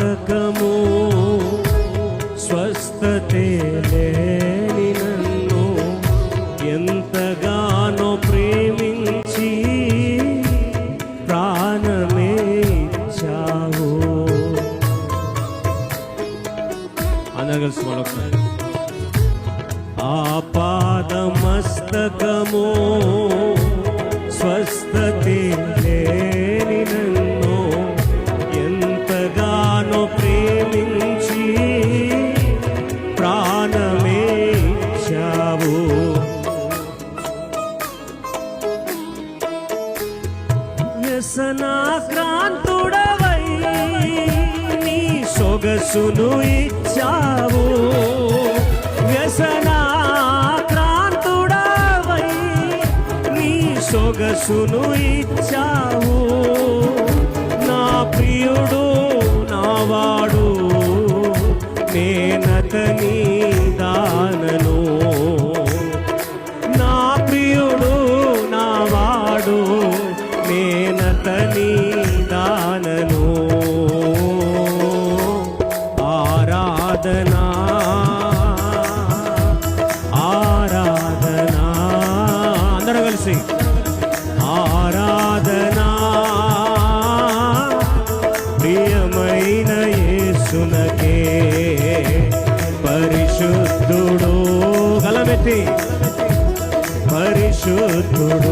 మస్తకము స్వస్థతే లేని నన్ను ఎంతగానో ప్రేమించి ప్రాణమే ఇచ్చావు. అందరు కలిసి మరొకసారి ఆపాదమస్తకము స్వస్థతి లేని నన్ను వ్యసనాక్రాంతుడవై నీ సొగసును ఇచ్చావు. వ్యసనాక్రాంతుడవై నీ సొగసును ఇచ్చావు. నా ప్రియుడు నావాడు నేనతని ఆరాధనా ఆరాధనా. అందరూ కలిసి ఆరాధనా. ప్రియమైన యేసునకే పరిశుద్ధుడు. గలమెత్తి. పరిశుద్ధుడు.